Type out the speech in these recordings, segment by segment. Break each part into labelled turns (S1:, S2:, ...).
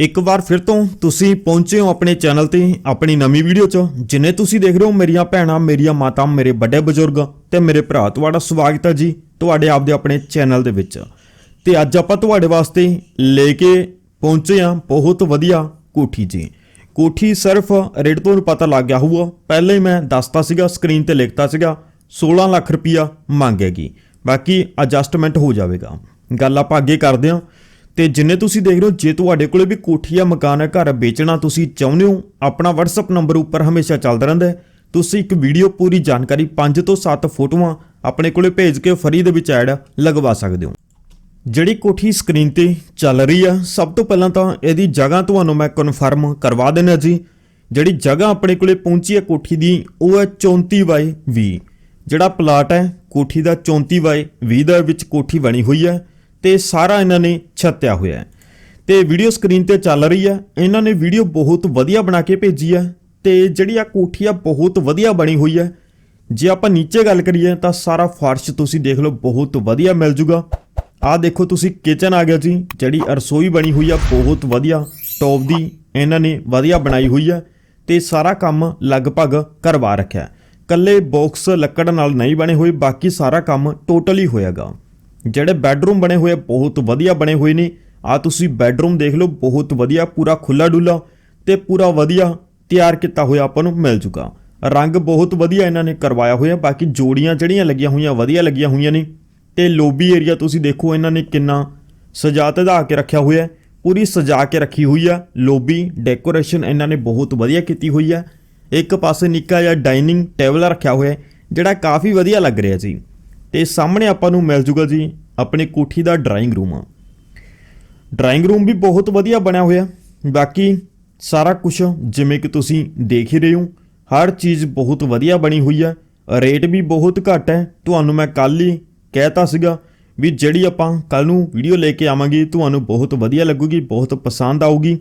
S1: ਇੱਕ ਵਾਰ ਫਿਰ ਤੋਂ ਤੁਸੀਂ ਪਹੁੰਚੇ ਹੋ ਆਪਣੇ ਚੈਨਲ ਤੇ, ਆਪਣੀ ਨਵੀਂ ਵੀਡੀਓ 'ਚ, ਜਿਨੇ ਤੁਸੀਂ ਦੇਖ ਰਹੇ ਹੋ ਮੇਰੀਆਂ ਭੈਣਾਂ, ਮੇਰੀਆਂ ਮਾਤਾ, ਮੇਰੇ ਵੱਡੇ ਬਜ਼ੁਰਗ ਤੇ ਮੇਰੇ ਭਰਾ, ਤੁਹਾਡਾ ਸਵਾਗਤ ਹੈ ਜੀ ਤੁਹਾਡੇ ਆਪਦੇ ਆਪਣੇ ਚੈਨਲ ਦੇ ਵਿੱਚ। ਤੇ ਅੱਜ ਆਪਾਂ ਤੁਹਾਡੇ ਵਾਸਤੇ ਲੈ ਕੇ ਪਹੁੰਚੇ ਹਾਂ ਬਹੁਤ ਵਧੀਆ ਕੋਠੀ ਜੀ। ਕੋਠੀ ਸਿਰਫ ਰੇਟ ਤੋਂ ਪਤਾ ਲੱਗ ਗਿਆ ਹੋਊਗਾ। ਪਹਿਲਾਂ ਹੀ ਮੈਂ ਦੱਸਤਾ ਸੀਗਾ ਸਕਰੀਨ ਤੇ ਲਿਖਤਾ ਸੀਗਾ 16 ਲੱਖ ਰੁਪਇਆ ਮੰਗੇਗੀ ਬਾਕੀ ਐਡਜਸਟਮੈਂਟ ਹੋ ਜਾਵੇਗਾ। ਗੱਲ ਆਪਾਂ ਅੱਗੇ ਕਰਦੇ ਹਾਂ। ਤੇ ਜਿੰਨੇ ਤੁਸੀਂ ਦੇਖ ਰਹੇ ਹੋ, ਜੇ ਤੁਹਾਡੇ ਕੋਲੇ ਵੀ ਕੋਠੀ ਜਾਂ ਮਕਾਨ ਹੈ, ਘਰ ਵੇਚਣਾ ਤੁਸੀਂ ਚਾਹੁੰਦੇ ਹੋ, ਆਪਣਾ WhatsApp ਨੰਬਰ ਉੱਪਰ ਹਮੇਸ਼ਾ ਚੱਲਦਾ ਰਹਿੰਦਾ ਹੈ। ਤੁਸੀਂ ਇੱਕ ਵੀਡੀਓ ਪੂਰੀ ਜਾਣਕਾਰੀ 5 ਤੋਂ 7 ਫੋਟੋਆਂ ਆਪਣੇ ਕੋਲੇ ਭੇਜ ਕੇ ਫਰੀ ਦੇ ਵਿੱਚ ਐਡ ਲਗਵਾ ਸਕਦੇ ਹੋ। ਜਿਹੜੀ ਕੋਠੀ ਸਕਰੀਨ ਤੇ ਚੱਲ ਰਹੀ ਆ, ਸਭ ਤੋਂ ਪਹਿਲਾਂ ਤਾਂ ਇਹਦੀ ਜਗ੍ਹਾ ਤੁਹਾਨੂੰ ਮੈਂ ਕਨਫਰਮ ਕਰਵਾ ਦੇਣਾ ਜੀ। ਜਿਹੜੀ ਜਗ੍ਹਾ ਆਪਣੇ ਕੋਲੇ ਪਹੁੰਚੀ ਹੈ ਕੋਠੀ ਦੀ, ਉਹ ਹੈ 34 ਬਾਈ 20 ਜਿਹੜਾ ਪਲਾਟ ਹੈ, ਕੋਠੀ ਦਾ 34 ਬਾਈ 20 ਦੇ ਵਿੱਚ ਕੋਠੀ ਬਣੀ ਹੋਈ ਹੈ। ਤੇ ਸਾਰਾ ਇਹਨਾਂ ਨੇ ਛੱਤਿਆ ਹੋਇਆ ਹੈ। ਤੇ ਵੀਡੀਓ ਸਕਰੀਨ ਤੇ ਚੱਲ ਰਹੀ ਹੈ। ਇਹਨਾਂ ਨੇ ਵੀਡੀਓ ਬਹੁਤ ਵਧੀਆ ਬਣਾ ਕੇ ਭੇਜੀ ਹੈ ਤੇ ਜਿਹੜੀ ਆ ਕੋਠੀ ਆ ਬਹੁਤ ਵਧੀਆ ਬਣੀ ਹੋਈ ਹੈ। ਜੇ ਆਪਾਂ ਨੀਚੇ ਗੱਲ ਕਰੀਏ ਤਾਂ ਸਾਰਾ ਫਰਸ਼ ਤੁਸੀਂ ਦੇਖ ਲਓ, ਬਹੁਤ ਵਧੀਆ ਮਿਲ ਜੂਗਾ। ਆਹ ਦੇਖੋ ਤੁਸੀਂ ਕਿਚਨ ਆ ਗਿਆ ਜੀ, ਜਿਹੜੀ ਰਸੋਈ ਬਣੀ ਹੋਈ ਆ, ਬਹੁਤ ਵਧੀਆ ਟੌਪ ਦੀ ਇਹਨਾਂ ਨੇ ਵਧੀਆ ਬਣਾਈ ਹੋਈ ਆ ਤੇ ਸਾਰਾ ਕੰਮ ਲਗਭਗ ਕਰਵਾ ਰੱਖਿਆ ਹੈ। ਕੱਲੇ ਬਾਕਸ ਲੱਕੜ ਨਾਲ ਨਹੀਂ ਬਣੇ ਹੋਏ, ਬਾਕੀ ਸਾਰਾ ਕੰਮ ਟੋਟਲੀ ਹੋਇਆਗਾ। ਜਿਹੜੇ ਬੈੱਡਰੂਮ ਬਣੇ ਹੋਏ ਬਹੁਤ ਵਧੀਆ ਬਣੇ ਹੋਏ ਨੇ। ਆ ਤੁਸੀਂ ਬੈੱਡਰੂਮ ਦੇਖ ਲਓ, ਬਹੁਤ ਵਧੀਆ, ਪੂਰਾ ਖੁੱਲਾ ਡੁੱਲਾ ਤੇ ਪੂਰਾ ਵਧੀਆ ਤਿਆਰ ਕੀਤਾ ਹੋਇਆ ਆਪਾਂ ਨੂੰ ਮਿਲ ਜੂਗਾ ਰੰਗ ਬਹੁਤ ਵਧੀਆ ਇਹਨਾਂ ਨੇ ਕਰਵਾਇਆ ਹੋਇਆ, ਬਾਕੀ ਜੋੜੀਆਂ ਜਿਹੜੀਆਂ ਲੱਗੀਆਂ ਹੋਈਆਂ, ਵਧੀਆ ਲੱਗੀਆਂ ਹੋਈਆਂ ਨੇ। ਤੇ ਲੋਬੀ ਏਰੀਆ ਤੁਸੀਂ ਦੇਖੋ, ਇਹਨਾਂ ਨੇ ਕਿੰਨਾ ਸਜਾ ਧਜਾ ਕੇ ਰੱਖਿਆ ਹੋਇਆ ਪੂਰੀ ਸਜਾ ਕੇ ਰੱਖੀ ਹੋਈ ਆ, ਲੋਬੀ, ਡੈਕੋਰੇਸ਼ਨ ਇਹਨਾਂ ਨੇ ਬਹੁਤ ਵਧੀਆ ਕੀਤੀ ਹੋਈ ਆ। ਇੱਕ ਪਾਸੇ ਨਿੱਕਾ ਜਿਹਾ ਡਾਈਨਿੰਗ ਟੇਬਲ ਰੱਖਿਆ ਹੋਇਆ ਜਿਹੜਾ ਕਾਫੀ ਵਧੀਆ ਲੱਗ ਰਿਹਾ ਜੀ। ਤੇ ਸਾਹਮਣੇ ਆਪਾਂ ਨੂੰ ਮਿਲ ਜੂਗਾ ਜੀ ਆਪਣੀ ਕੋਠੀ ਦਾ ਡਰਾਇੰਗ ਰੂਮ ਆ। ਡਰਾਇੰਗ ਰੂਮ ਵੀ ਬਹੁਤ ਵਧੀਆ ਬਣਿਆ ਹੋਇਆ। ਬਾਕੀ ਸਾਰਾ ਕੁਝ ਜਿਵੇਂ ਕਿ ਤੁਸੀਂ ਦੇਖ ਹੀ ਰਹੇ ਹੋ, ਹਰ ਚੀਜ਼ ਬਹੁਤ ਵਧੀਆ ਬਣੀ ਹੋਈ ਹੈ ਰੇਟ ਵੀ ਬਹੁਤ ਘੱਟ ਹੈ। ਤੁਹਾਨੂੰ ਮੈਂ ਕੱਲ ਹੀ ਕਹਿਤਾ ਸੀਗਾ ਵੀ ਜਿਹੜੀ ਆਪਾਂ ਕੱਲ ਨੂੰ ਵੀਡੀਓ ਲੈ ਕੇ ਆਵਾਂਗੇ, ਤੁਹਾਨੂੰ ਬਹੁਤ ਵਧੀਆ ਲੱਗੂਗੀ, ਬਹੁਤ ਪਸੰਦ ਆਊਗੀ।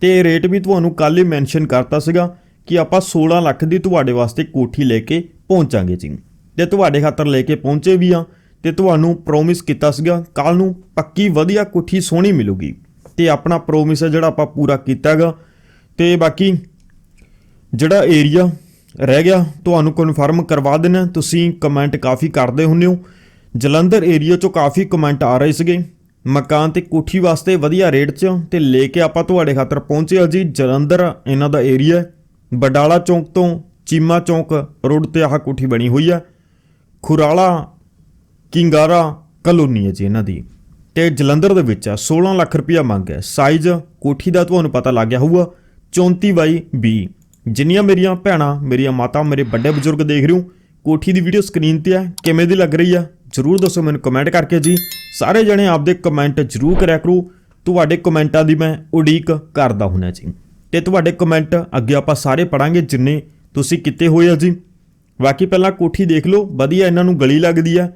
S1: ਤੇ ਰੇਟ ਵੀ ਤੁਹਾਨੂੰ ਕੱਲ ਹੀ ਮੈਂਸ਼ਨ ਕਰਤਾ ਸੀਗਾ ਕਿ ਆਪਾਂ 16 ਲੱਖ ਦੀ ਤੁਹਾਡੇ ਵਾਸਤੇ ਕੋਠੀ ਲੈ ਕੇ ਪਹੁੰਚਾਂਗੇ ਜੀ। ਤੇ ਤੁਹਾਡੇ ਖਾਤਰ ਲੈ ਕੇ ਪਹੁੰਚੇ ਵੀ ਆ ਤੇ ਤੁਹਾਨੂੰ ਪ੍ਰੋਮਿਸ ਕੀਤਾ ਸੀਗਾ। ਕੱਲ ਨੂੰ ਪੱਕੀ ਵਧੀਆ ਕੋਠੀ ਸੋਹਣੀ ਮਿਲੂਗੀ। ਤੇ ਆਪਣਾ ਪ੍ਰੋਮਿਸ ਹੈ ਜਿਹੜਾ ਆਪਾਂ ਪੂਰਾ ਕੀਤਾਗਾ ਤੇ ਬਾਕੀ ਜਿਹੜਾ ਏਰੀਆ ਰਹਿ ਗਿਆ, ਤੁਹਾਨੂੰ ਕਨਫਰਮ ਕਰਵਾ ਦੇਣਾ ਤੁਸੀਂ ਕਮੈਂਟ ਕਾਫੀ ਕਰਦੇ ਹੁੰਦੇ ਹੋ। ਜਲੰਧਰ ਏਰੀਆ ਚੋਂ ਕਾਫੀ ਕਮੈਂਟ ਆ ਰਹੇ ਸੀਗੇ। ਮਕਾਨ ਤੇ ਕੋਠੀ ਵਾਸਤੇ ਵਧੀਆ ਰੇਟ 'ਚ ਤੇ ਲੈ ਕੇ ਆਪਾਂ ਤੁਹਾਡੇ ਖਾਤਰ ਪਹੁੰਚੇ ਹਾਂ ਜੀ। ਜਲੰਧਰ ਇਹਨਾਂ ਦਾ ਏਰੀਆ ਬਡਾਲਾ ਚੌਂਕ ਤੋਂ ਚੀਮਾ ਚੌਂਕ ਰੋਡ ਤੇ ਆਹ ਕੋਠੀ ਬਣੀ ਹੋਈ ਆ। ਖੁਰਾਲਾ, ਕਿੰਗਾਰਾ, ਕਲੋਨੀ ਹੈ ਜੀ ਇਹਨਾਂ ਦੀ। ਤੇ ਜਲੰਧਰ ਦੇ ਵਿੱਚ ਆ 16 ਲੱਖ ਰੁਪਇਆ ਮੰਗ ਹੈ। ਸਾਈਜ਼ ਕੋਠੀ ਦਾ ਤੁਹਾਨੂੰ ਪਤਾ ਲੱਗ ਗਿਆ ਹੋਊਗਾ 34 ਬਾਈ 20 ਜਿੰਨੀਆਂ ਮੇਰੀਆਂ ਭੈਣਾਂ, ਮੇਰੀਆਂ ਮਾਤਾ, ਮੇਰੇ ਵੱਡੇ ਬਜ਼ੁਰਗ ਦੇਖ ਰਹੇ ਹੋ, ਕੋਠੀ ਦੀ ਵੀਡੀਓ ਸਕਰੀਨ ਤੇ ਹੈ, ਕਿਵੇਂ ਦੀ ਲੱਗ ਰਹੀ ਆ, ਜਰੂਰ ਦੱਸੋ ਮੈਨੂੰ ਕਮੈਂਟ ਕਰਕੇ ਜੀ। ਸਾਰੇ ਜਣੇ ਆਪਦੇ ਕਮੈਂਟ ਜਰੂਰ ਕਰਿਆ ਕਰੋ। ਤੁਹਾਡੇ ਕਮੈਂਟਾਂ ਦੀ ਮੈਂ ਉਡੀਕ ਕਰਦਾ ਹੁੰਨਾ ਜੀ। ਤੇ ਤੁਹਾਡੇ ਕਮੈਂਟ ਅੱਗੇ ਆਪਾਂ ਸਾਰੇ ਪੜਾਂਗੇ ਜਿੰਨੇ ਤੁਸੀਂ ਕੀਤੇ ਹੋਏ ਆ ਜੀ। ਬਾਕੀ ਪਹਿਲਾਂ ਕੋਠੀ ਦੇਖ ਲਓ, ਵਧੀਆ ਇਹਨਾਂ ਨੂੰ ਗਲੀ ਲੱਗਦੀ ਆ।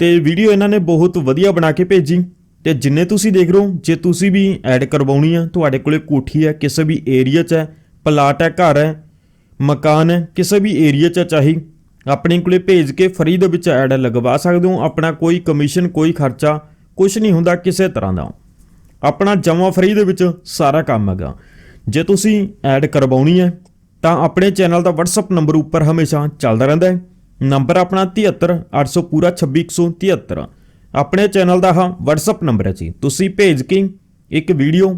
S1: ਤੇ ਵੀਡੀਓ ਇਹਨਾਂ ਨੇ ਬਹੁਤ ਵਧੀਆ ਬਣਾ ਕੇ ਭੇਜੀ। ਤੇ ਜਿੰਨੇ ਤੁਸੀਂ ਦੇਖ ਰਹੇ ਹੋ, ਜੇ ਤੁਸੀਂ ਵੀ ਐਡ ਕਰਵਾਉਣੀ ਆ, ਤੁਹਾਡੇ ਕੋਲੇ ਕੋਠੀ ਹੈ ਕਿਸੇ ਵੀ ਏਰੀਆ 'ਚ ਹੈ ਪਲਾਟ ਹੈ ਘਰ ਹੈ ਮਕਾਨ ਹੈ ਕਿਸੇ ਵੀ ਏਰੀਆ 'ਚ ਚਾਹੀ ਆਪਣੇ ਕੋਲੇ ਭੇਜ ਕੇ ਫਰੀ ਦੇ ਵਿੱਚ ਐਡ ਲਗਵਾ ਸਕਦੇ ਹੋ, ਆਪਣਾ ਕੋਈ ਕਮਿਸ਼ਨ ਕੋਈ ਖਰਚਾ ਕੁਝ ਨਹੀਂ ਹੁੰਦਾ ਕਿਸੇ ਤਰ੍ਹਾਂ ਦਾ। ਆਪਣਾ ਜਮਾ ਫਰੀ ਦੇ ਵਿੱਚ ਸਾਰਾ ਕੰਮ ਹੈਗਾ। ਜੇ ਤੁਸੀਂ ਐਡ ਕਰਵਾਉਣੀ ਹੈ ਤਾਂ ਆਪਣੇ ਚੈਨਲ ਦਾ WhatsApp ਨੰਬਰ ਉੱਪਰ ਹਮੇਸ਼ਾ ਚੱਲਦਾ ਰਹਿੰਦਾ ਹੈ। ਨੰਬਰ ਆਪਣਾ 73 800 ਪੂਰਾ 26173 ਆਪਣੇ ਚੈਨਲ ਦਾ ਹਾਂ WhatsApp ਨੰਬਰ ਹੈ ਜੀ। ਤੁਸੀਂ ਭੇਜ ਕੇ ਇੱਕ ਵੀਡੀਓ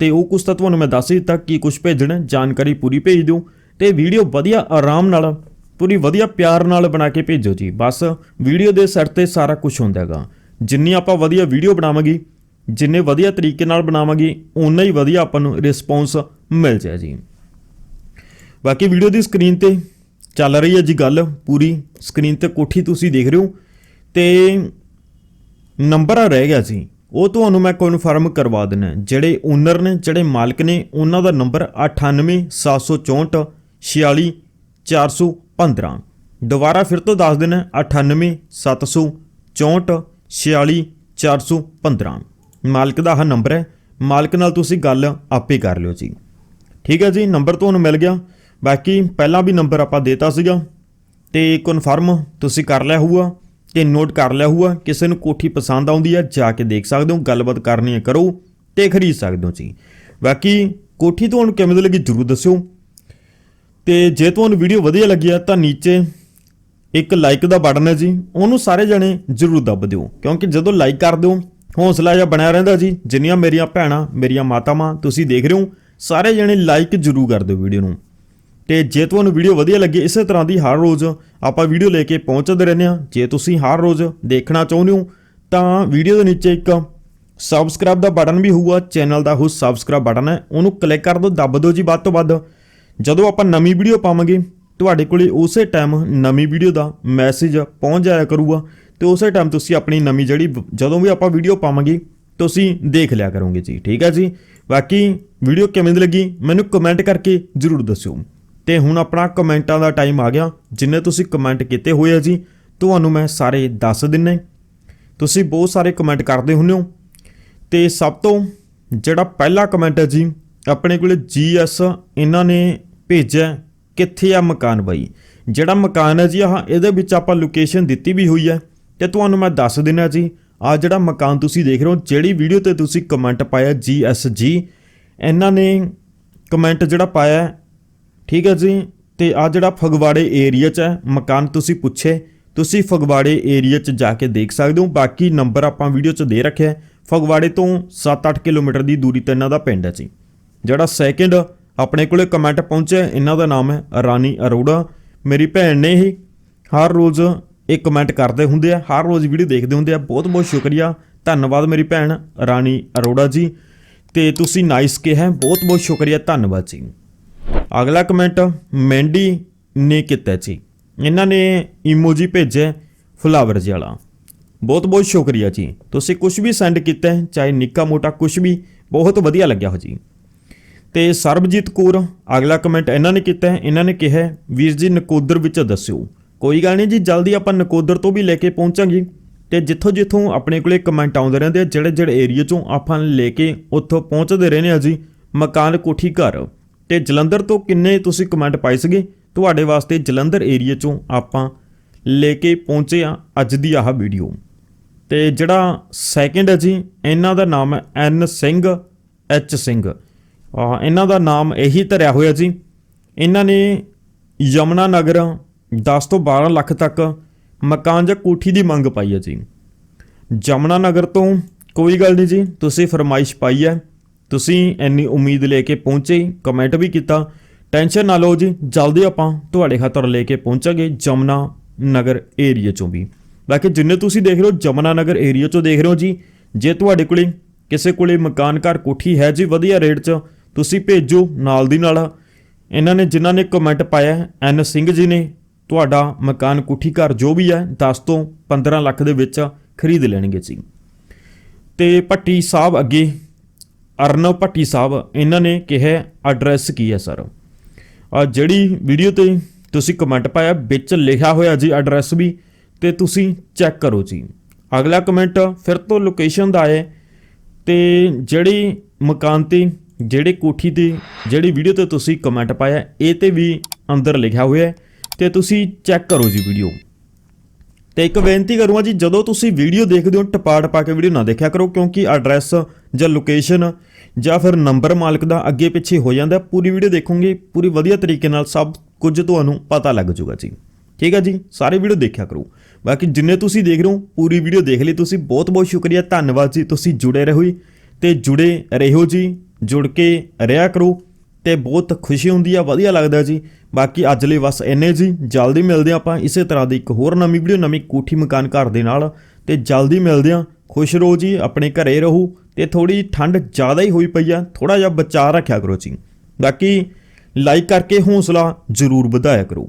S1: ਤੇ ਉਹ ਕੁਛ ਤਾਂ ਤੁਹਾਨੂੰ ਮੈਂ ਦੱਸ ਦਿੱਤਾ ਕੀ ਕੁਛ ਭੇਜਣਾ, ਜਾਣਕਾਰੀ ਪੂਰੀ ਭੇਜ ਦਿਓ ਤੇ ਵੀਡੀਓ ਵਧੀਆ ਆਰਾਮ ਨਾਲ, ਪੂਰੀ ਵਧੀਆ ਪਿਆਰ ਨਾਲ ਬਣਾ ਕੇ ਭੇਜੋ ਜੀ। ਬਸ ਵੀਡੀਓ ਦੇ ਸਿਰ ਤੇ ਸਾਰਾ ਕੁਝ ਹੁੰਦਾ ਹੈਗਾ। ਜਿੰਨੀ ਆਪਾਂ ਵਧੀਆ ਵੀਡੀਓ ਬਣਾਵਾਂਗੇ, ਜਿੰਨੇ ਵਧੀਆ ਤਰੀਕੇ ਨਾਲ ਬਣਾਵਾਂਗੇ, ਓਨਾ ਹੀ ਵਧੀਆ ਆਪਾਂ ਨੂੰ ਰਿਸਪੌਂਸ ਮਿਲ ਜਾਏ ਜੀ। ਬਾਕੀ ਵੀਡੀਓ ਦੀ ਸਕਰੀਨ ਤੇ ਚੱਲ ਰਹੀ ਹੈ ਜੀ ਗੱਲ, ਪੂਰੀ ਸਕਰੀਨ ਤੇ ਕੋਠੀ ਤੁਸੀਂ ਦੇਖ ਰਹੇ ਹੋ। ਤੇ ਨੰਬਰ ਰਹਿ ਗਿਆ ਸੀ। ਉਹ ਤੁਹਾਨੂੰ ਮੈਂ ਕਨਫਰਮ ਕਰਵਾ ਦੇਣਾ ਜਿਹੜੇ ਓਨਰ ਨੇ, ਜਿਹੜੇ ਮਾਲਕ ਨੇ, ਉਹਨਾਂ ਦਾ ਨੰਬਰ 98764 46415 ਦੁਬਾਰਾ ਫਿਰ ਤੋਂ ਦੱਸ ਦੇਣਾ 98764 46415 ਮਾਲਕ ਦਾ ਆਹ ਨੰਬਰ ਹੈ। ਮਾਲਕ ਨਾਲ ਤੁਸੀਂ ਗੱਲ ਆਪੇ ਕਰ ਲਿਓ ਜੀ। ਠੀਕ ਹੈ ਜੀ ਨੰਬਰ ਤੁਹਾਨੂੰ ਮਿਲ ਗਿਆ। ਬਾਕੀ ਪਹਿਲਾਂ ਵੀ ਨੰਬਰ ਆਪਾਂ ਦੇਤਾ ਸੀਗਾ ਤੇ ਕਨਫਰਮ ਤੁਸੀਂ ਕਰ ਲਿਆ ਹੋਊਗਾ ਤੇ ਨੋਟ ਕਰ ਲਿਆ ਹੋਊਗਾ, ਕਿਸੇ ਨੂੰ ਕੋਠੀ ਪਸੰਦ ਆਉਂਦੀ ਹੈ ਜਾ ਕੇ ਦੇਖ ਸਕਦੇ ਹੋ, ਗੱਲਬਾਤ ਕਰਨੀ ਹੈ ਕਰੋ ਤੇ ਖਰੀਦ ਸਕਦੇ ਹੋ ਜੀ ਬਾਕੀ ਕੋਠੀ ਤੁਹਾਨੂੰ ਕਿਵੇਂ ਦੀ ਲੱਗੀ ਜਰੂਰ ਦੱਸਿਓ। ਤੇ ਜੇ ਤੁਹਾਨੂੰ ਵੀਡੀਓ ਵਧੀਆ ਲੱਗੀ ਆ ਤਾਂ ਨੀਚੇ ਇੱਕ ਲਾਈਕ ਦਾ ਬਟਨ ਹੈ ਜੀ, ਉਹਨੂੰ ਸਾਰੇ ਜਣੇ ਜਰੂਰ ਦੱਬ ਦਿਓ, ਕਿਉਂਕਿ ਜਦੋਂ ਲਾਈਕ ਕਰ ਦਿਓ, ਹੌਸਲਾ ਜਿਹਾ ਬਣਿਆ ਰਹਿੰਦਾ ਜੀ, ਜਿੰਨੀਆਂ ਮੇਰੀਆਂ ਭੈਣਾਂ, ਮੇਰੀਆਂ ਮਾਤਾਵਾਂ ਤੁਸੀਂ ਦੇਖ ਰਹੇ ਹੋ, ਸਾਰੇ ਜਣੇ ਲਾਈਕ ਜਰੂਰ ਕਰ ਦਿਓ ਵੀਡੀਓ ਨੂੰ। ਤੇ ਜੇ ਤੁਹਾਨੂੰ ਵੀਡੀਓ ਵਧੀਆ ਲੱਗੇ ਇਸੇ ਤਰ੍ਹਾਂ ਦੀ ਹਰ ਰੋਜ਼ ਆਪਾਂ ਵੀਡੀਓ ਲੈ ਕੇ ਪਹੁੰਚਦੇ ਰਹਿੰਦੇ ਹਾਂ। ਜੇ ਤੁਸੀਂ ਹਰ ਰੋਜ਼ ਦੇਖਣਾ ਚਾਹੁੰਦੇ ਹੋ, ਤਾਂ ਵੀਡੀਓ ਦੇ ਨੀਚੇ ਇੱਕ ਸਬਸਕ੍ਰਾਈਬ ਦਾ ਬਟਨ ਵੀ ਹੋਊਗਾ, ਚੈਨਲ ਦਾ ਉਹ ਸਬਸਕ੍ਰਾਈਬ ਬਟਨ ਹੈ, ਉਹਨੂੰ ਕਲਿੱਕ ਕਰ ਦਿਓ, ਦੱਬ ਦਿਓ ਜੀ ਵੱਧ ਤੋਂ ਵੱਧ। ਜਦੋਂ ਆਪਾਂ ਨਵੀਂ ਵੀਡੀਓ ਪਾਵਾਂਗੇ, ਤੁਹਾਡੇ ਕੋਲੇ ਉਸੇ ਟਾਈਮ ਨਵੀਂ ਵੀਡੀਓ ਦਾ ਮੈਸੇਜ ਪਹੁੰਚ ਜਾਇਆ ਕਰੂਗਾ ਤੇ ਉਸੇ ਟਾਈਮ ਤੁਸੀਂ ਆਪਣੀ ਨਵੀਂ ਜਿਹੜੀ ਜਦੋਂ ਵੀ ਆਪਾਂ ਵੀਡੀਓ ਪਾਵਾਂਗੇ, ਤੁਸੀਂ ਦੇਖ ਲਿਆ ਕਰੋਗੇ ਜੀ, ਠੀਕ ਹੈ ਜੀ? ਬਾਕੀ ਵੀਡੀਓ ਕਿਵੇਂ ਦੀ ਲੱਗੀ, ਮੈਨੂੰ ਕਮੈਂਟ ਕਰਕੇ ਜਰੂਰ ਦੱਸਿਓ। ਤੇ ਹੁਣ ਆਪਣਾ ਕਮੈਂਟਾਂ ਦਾ ਟਾਈਮ ਆ ਗਿਆ। ਜਿੰਨੇ ਤੁਸੀਂ ਕਮੈਂਟ ਕੀਤੇ ਹੋਏ ਆ ਜੀ, ਤੁਹਾਨੂੰ ਮੈਂ ਸਾਰੇ ਦੱਸ ਦਿੰਨੇ ਤੁਸੀਂ ਬਹੁਤ ਸਾਰੇ ਕਮੈਂਟ ਕਰਦੇ ਹੁੰਦੇ ਹੋ। ਤੇ ਸਭ ਤੋਂ ਜਿਹੜਾ ਪਹਿਲਾ ਕਮੈਂਟ ਹੈ ਜੀ, ਆਪਣੇ ਕੋਲੇ ਜੀਐਸ ਇਹਨਾਂ ਨੇ ਭੇਜਿਆ ਕਿੱਥੇ ਆ ਮਕਾਨ ਬਾਈ? ਜਿਹੜਾ ਮਕਾਨ ਹੈ ਜੀ, ਆਹ ਇਹਦੇ ਵਿੱਚ ਆਪਾਂ ਲੋਕੇਸ਼ਨ ਦਿੱਤੀ ਵੀ ਹੋਈ ਹੈ। ਤੇ ਤੁਹਾਨੂੰ ਮੈਂ ਦੱਸ ਦਿੰਦਾ ਜੀ ਆ ਜਿਹੜਾ ਮਕਾਨ ਤੁਸੀਂ ਦੇਖ ਰਹੇ ਹੋ, ਜਿਹੜੀ ਵੀਡੀਓ ਤੇ ਤੁਸੀਂ ਕਮੈਂਟ ਪਾਇਆ ਜੀਐਸਜੀ ਇਹਨਾਂ ਨੇ ਕਮੈਂਟ ਜਿਹੜਾ ਪਾਇਆ ਠੀਕ ਹੈ ਜੀ? ਤੇ ਆ ਜਿਹੜਾ ਫਗਵਾੜੇ ਏਰੀਆ 'ਚ ਹੈ, ਮਕਾਨ ਤੁਸੀਂ ਪੁੱਛੇ, ਤੁਸੀਂ ਫਗਵਾੜੇ ਏਰੀਆ 'ਚ ਜਾ ਕੇ ਦੇਖ ਸਕਦੇ ਹੋ। ਬਾਕੀ ਨੰਬਰ ਆਪਾਂ ਵੀਡੀਓ 'ਚ ਦੇ ਰੱਖਿਆ ਫਗਵਾੜੇ ਤੋਂ 7-8 ਕਿਲੋਮੀਟਰ ਦੀ ਦੂਰੀ ਤੇ ਇਹਨਾਂ ਦਾ ਪਿੰਡ ਹੈ ਜੀ। ਜਿਹੜਾ ਸੈਕਿੰਡ ਆਪਣੇ ਕੋਲੇ ਕਮੈਂਟ ਪਹੁੰਚਿਆ, ਇਹਨਾਂ ਦਾ ਨਾਮ ਹੈ ਰਾਣੀ ਅਰੋੜਾ। ਮੇਰੀ ਭੈਣ ਨੇ ਹੀ ਹਰ ਰੋਜ਼ ਇਹ ਕਮੈਂਟ ਕਰਦੇ ਹੁੰਦੇ ਆ, ਹਰ ਰੋਜ਼ ਵੀਡੀਓ ਦੇਖਦੇ ਹੁੰਦੇ ਆ। ਬਹੁਤ ਬਹੁਤ ਸ਼ੁਕਰੀਆ। ਧੰਨਵਾਦ ਮੇਰੀ ਭੈਣ ਰਾਣੀ ਅਰੋੜਾ ਜੀ। ਤੇ ਤੁਸੀਂ ਨਾਈਸ ਕਿਹਾ ਬਹੁਤ ਬਹੁਤ ਸ਼ੁਕਰੀਆ। ਧੰਨਵਾਦ ਜੀ। ਅਗਲਾ ਕਮੈਂਟ ਮੈਂਡੀ ਨੇ ਕੀਤਾ ਜੀ। ਇਹਨਾਂ ਨੇ ਇਮੋਜੀ ਭੇਜਿਆ ਫਲਾਵਰ ਵਾਲਾ। ਬਹੁਤ ਬਹੁਤ ਸ਼ੁਕਰੀਆ ਜੀ। ਤੁਸੀਂ ਕੁਝ ਵੀ ਸੈਂਡ ਕੀਤਾ, ਚਾਹੇ ਨਿੱਕਾ ਮੋਟਾ ਕੁਝ ਵੀ, ਬਹੁਤ ਵਧੀਆ ਲੱਗਿਆ ਹੋ ਜੀ। ਤੇ ਸਰਬਜੀਤ ਕੌਰ, ਅਗਲਾ ਕਮੈਂਟ ਇਹਨਾਂ ਨੇ ਕੀਤਾ। ਇਹਨਾਂ ਨੇ ਕਿਹਾ, ਵੀਰ ਜੀ, ਨਕੋਦਰ ਵਿੱਚ ਦੱਸਿਓ। ਕੋਈ ਗੱਲ ਨਹੀਂ ਜੀ, ਜਲਦੀ ਆਪਾਂ ਨਕੋਦਰ ਤੋਂ ਵੀ ਲੈ ਕੇ ਪਹੁੰਚਾਂਗੇ। ਤੇ ਜਿੱਥੋਂ ਜਿੱਥੋਂ ਆਪਣੇ ਕੋਲੇ ਕਮੈਂਟ ਆਉਂਦੇ ਰਹਿੰਦੇ ਆ ਜਿਹੜੇ ਜਿਹੜੇ ਏਰੀਆ ਚੋਂ ਆਪਾਂ ਲੈ ਕੇ ਉੱਥੋਂ ਪਹੁੰਚਦੇ ਰਹਿੰਦੇ ਆ ਜੀ, ਮਕਾਨ ਕੋਠੀ ਘਰ। ਤੇ ਜਲੰਧਰ ਤੋਂ ਕਿੰਨੇ ਤੁਸੀਂ ਕਮੈਂਟ ਪਾਏ ਸੀਗੇ? ਤੁਹਾਡੇ ਵਾਸਤੇ ਜਲੰਧਰ ਏਰੀਆ ਚੋਂ ਆਪਾਂ ਲੈ ਕੇ ਪਹੁੰਚੇ ਆ ਅੱਜ ਦੀ ਆਹ ਵੀਡੀਓ ਤੇ ਜਿਹੜਾ ਸੈਕਿੰਡ ਹੈ ਜੀ, ਇਹਨਾਂ ਦਾ ਨਾਮ ਹੈ ਐਨ ਸਿੰਘ ਐਚ ਸਿੰਘ। ਆ ਇਹਨਾਂ ਦਾ ਨਾਮ ਇਹੀ ਧਰਿਆ ਹੋਇਆ ਜੀ। ਇਹਨਾਂ ਨੇ ਯਮਨਾ ਨਗਰ 10 ਤੋਂ 12 ਲੱਖ ਤੱਕ ਮਕਾਨ ਜਾਂ ਕੋਠੀ ਦੀ ਮੰਗ ਪਾਈ ਹੈ ਜੀ। ਜਮਨਾ ਨਗਰ ਤੋਂ ਕੋਈ ਗੱਲ ਨਹੀਂ ਜੀ, ਤੁਸੀਂ ਫਰਮਾਇਸ਼ ਪਾਈ ਹੈ। ਤੁਸੀਂ ਇੰਨੀ ਉਮੀਦ ਲੈ ਕੇ ਪਹੁੰਚੇ ਕਮੈਂਟ ਵੀ ਕੀਤਾ। ਟੈਨਸ਼ਨ ਨਾ ਲਓ ਜੀ ਜਲਦੀ ਆਪਾਂ ਤੁਹਾਡੇ ਖਾਤਰ ਲੈ ਕੇ ਪਹੁੰਚਾਂਗੇ ਜਮਨਾ ਨਗਰ ਏਰੀਆ ਚੋਂ ਵੀ। ਬਾਕੀ ਜਿੰਨੇ ਤੁਸੀਂ ਦੇਖ ਰਹੇ ਹੋ ਜਮਨਾ ਨਗਰ ਏਰੀਆ ਚੋਂ ਦੇਖ ਰਹੇ ਹੋ ਜੀ ਜੇ ਤੁਹਾਡੇ ਕੋਲੇ ਕਿਸੇ ਕੋਲੇ ਮਕਾਨ ਘਰ ਕੋਠੀ ਹੈ ਜੀ ਵਧੀਆ ਰੇਟ 'ਚ ਤੁਸੀਂ ਭੇਜੋ ਨਾਲ ਦੀ ਨਾਲ। ਇਹਨਾਂ ਨੇ ਜਿਨ੍ਹਾਂ ਨੇ ਕਮੈਂਟ ਪਾਇਆ ਹੈ, ਐਨ ਸਿੰਘ ਜੀ ਨੇ ਤੁਹਾਡਾ ਮਕਾਨ ਕੋਠੀ ਘਰ ਜੋ ਵੀ ਹੈ 10 ਤੋਂ 15 ਲੱਖ ਦੇ ਵਿੱਚ ਖਰੀਦ ਲੈਣਗੇ ਜੀ। ਤੇ ਭੱਟੀ ਸਾਹਿਬ ਅੱਗੇ ਅਰਨਵ ਭੱਟੀ ਸਾਹਿਬ, ਇਹਨਾਂ ਨੇ ਕਿਹਾ ਐਡਰੈਸ ਕੀ ਹੈ ਸਰ ਆ ਜਿਹੜੀ ਵੀਡੀਓ ਤੇ ਤੁਸੀਂ ਕਮੈਂਟ ਪਾਇਆ, ਵਿੱਚ ਲਿਖਿਆ ਹੋਇਆ ਜੀ ਐਡਰੈਸ ਵੀ, ਤੇ ਤੁਸੀਂ ਚੈੱਕ ਕਰੋ ਜੀ। ਅਗਲਾ ਕਮੈਂਟ ਫਿਰ ਤੋਂ ਲੋਕੇਸ਼ਨ ਦਾ ਹੈ ਤੇ ਜਿਹੜੀ ਮਕਾਨ ਤੇ, ਜਿਹੜੇ ਕੋਠੀ ਤੇ, ਜਿਹੜੀ ਵੀਡੀਓ ਤੇ ਤੁਸੀਂ ਕਮੈਂਟ ਪਾਇਆ, ਇਹ ਤੇ ਵੀ ਅੰਦਰ ਲਿਖਿਆ ਹੋਇਆ ਹੈ, ਤੇ ਤੁਸੀਂ ਚੈੱਕ ਕਰੋ ਜੀ ਵੀਡੀਓ ਤੇ ਇੱਕ ਬੇਨਤੀ ਕਰੂੰਗਾ ਜੀ, ਜਦੋਂ ਤੁਸੀਂ ਵੀਡੀਓ ਦੇਖਦੇ ਹੋ ਟਪਾੜ ਪਾ ਕੇ ਵੀਡੀਓ ਨਾ ਦੇਖਿਆ ਕਰੋ, ਕਿਉਂਕਿ ਐਡਰੈਸ ਜਾਂ ਲੋਕੇਸ਼ਨ ਜਾਂ ਫਿਰ ਨੰਬਰ ਮਾਲਕ ਦਾ ਅੱਗੇ ਪਿੱਛੇ ਹੋ ਜਾਂਦਾ ਪੂਰੀ ਵੀਡੀਓ ਦੇਖੋਗੇ, ਪੂਰੀ ਵਧੀਆ ਤਰੀਕੇ ਨਾਲ ਸਭ ਕੁਝ ਤੁਹਾਨੂੰ ਪਤਾ ਲੱਗ ਜਾਊਗਾ ਜੀ। ਠੀਕ ਹੈ ਜੀ? ਸਾਰੇ ਵੀਡੀਓ ਦੇਖਿਆ ਕਰੋ। ਬਾਕੀ ਜਿੰਨੇ ਤੁਸੀਂ ਦੇਖ ਰਹੇ ਹੋ, ਪੂਰੀ ਵੀਡੀਓ ਦੇਖ ਲਈ ਤੁਸੀਂ। ਬਹੁਤ ਬਹੁਤ ਸ਼ੁਕਰੀਆ। ਧੰਨਵਾਦ ਜੀ, ਤੁਸੀਂ ਜੁੜੇ ਰਹੋ ਜੀ ਤੇ ਜੁੜੇ ਰਹੋ ਜੀ। ਜੁੜ ਕੇ ਰਿਹਾ ਕਰੋ ਤੇ ਬਹੁਤ ਖੁਸ਼ੀ ਹੁੰਦੀ ਆ, ਵਧੀਆ ਲੱਗਦਾ ਜੀ। ਬਾਕੀ ਅੱਜ ਲਈ ਬਸ ਇੰਨੇ ਜੀ। ਜਲਦੀ ਮਿਲਦੇ ਹਾਂ ਆਪਾਂ ਇਸੇ ਤਰ੍ਹਾਂ ਦੀ ਇੱਕ ਹੋਰ ਨਵੀਂ ਵੀਡੀਓ, ਨਵੀਂ ਕੋਠੀ ਮਕਾਨ ਘਰ ਦੇ ਨਾਲ। ਤੇ ਜਲਦੀ ਮਿਲਦੇ ਹਾਂ। ਖੁਸ਼ ਰਹੋ ਜੀ, ਆਪਣੇ ਘਰੇ ਰਹੋ। ਤੇ ਥੋੜੀ ਠੰਡ ਜ਼ਿਆਦਾ ਹੀ ਹੋਈ ਪਈ ਆ ਥੋੜਾ ਜਿਹਾ ਬਚਾਅ ਰੱਖਿਆ ਕਰੋ ਜੀ। ਬਾਕੀ ਲਾਈਕ ਕਰਕੇ ਹੌਸਲਾ ਜ਼ਰੂਰ ਵਧਾਇਆ ਕਰੋ।